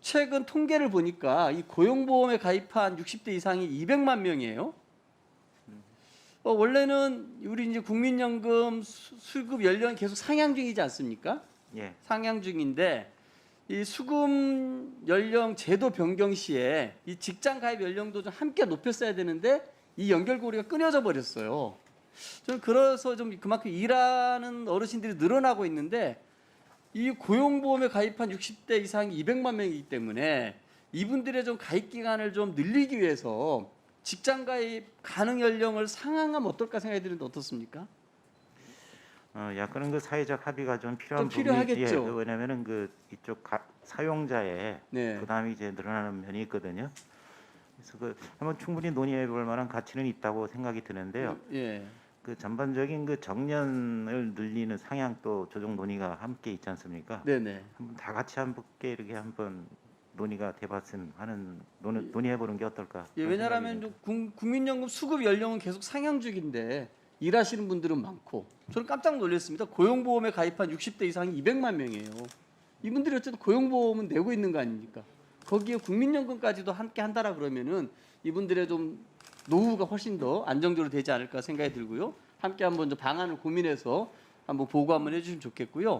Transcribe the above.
최근 통계를 보니까 이 고용보험에 가입한 60대 이상이 200만 명이에요. 어, 원래는 우리 이제 국민연금 수- 수급 연령이 계속 상향 중이지 않습니까? 예. 상향 중인데 이 수금 연령 제도 변경 시에 이 직장 가입 연령도 좀 함께 높였어야 되는데 이 연결고리가 끊어져 버렸어요. 좀 그래서 좀 그만큼 일하는 어르신들이 늘어나고 있는데 이 고용보험에 가입한 60대 이상이 200만 명이기 때문에 이분들의 좀 가입 기간을 좀 늘리기 위해서 직장 가입 가능 연령을 상향하면 어떨까 생각이 드는데 어떻습니까? 어, 약간은 그 사회적 합의가 좀 필요한 좀 필요하겠죠. 부분이 예, 그 왜냐면은 그 이쪽 가, 사용자의 네. 부담이 이제 늘어나는 면이 있거든요. 그래서 그 한번 충분히 논의해 볼 만한 가치는 있다고 생각이 드는데요. 예. 그 전반적인 그 정년을 늘리는 상향 또 조정 논의가 함께 있지 않습니까? 네네. 한번 다 같이 함께 이렇게 한번 논의가 돼봤으면 하는 논의, 논의해 보는 게 어떨까? 예, 그런 왜냐하면 생각이 좀 국- 국민연금 수급 연령은 계속 상향 중인데 일하시는 분들은 많고 저는 깜짝 놀랐습니다. 고용보험에 가입한 60대 이상이 200만 명이에요. 이분들이 어쨌든 고용보험은 내고 있는 거 아닙니까? 거기에 국민연금까지도 함께 한다라 그러면은 이분들의 좀 노후가 훨씬 더 안정적으로 되지 않을까 생각이 들고요. 함께 한번 좀 방안을 고민해서 한번 보고 한번 해주시면 좋겠고요.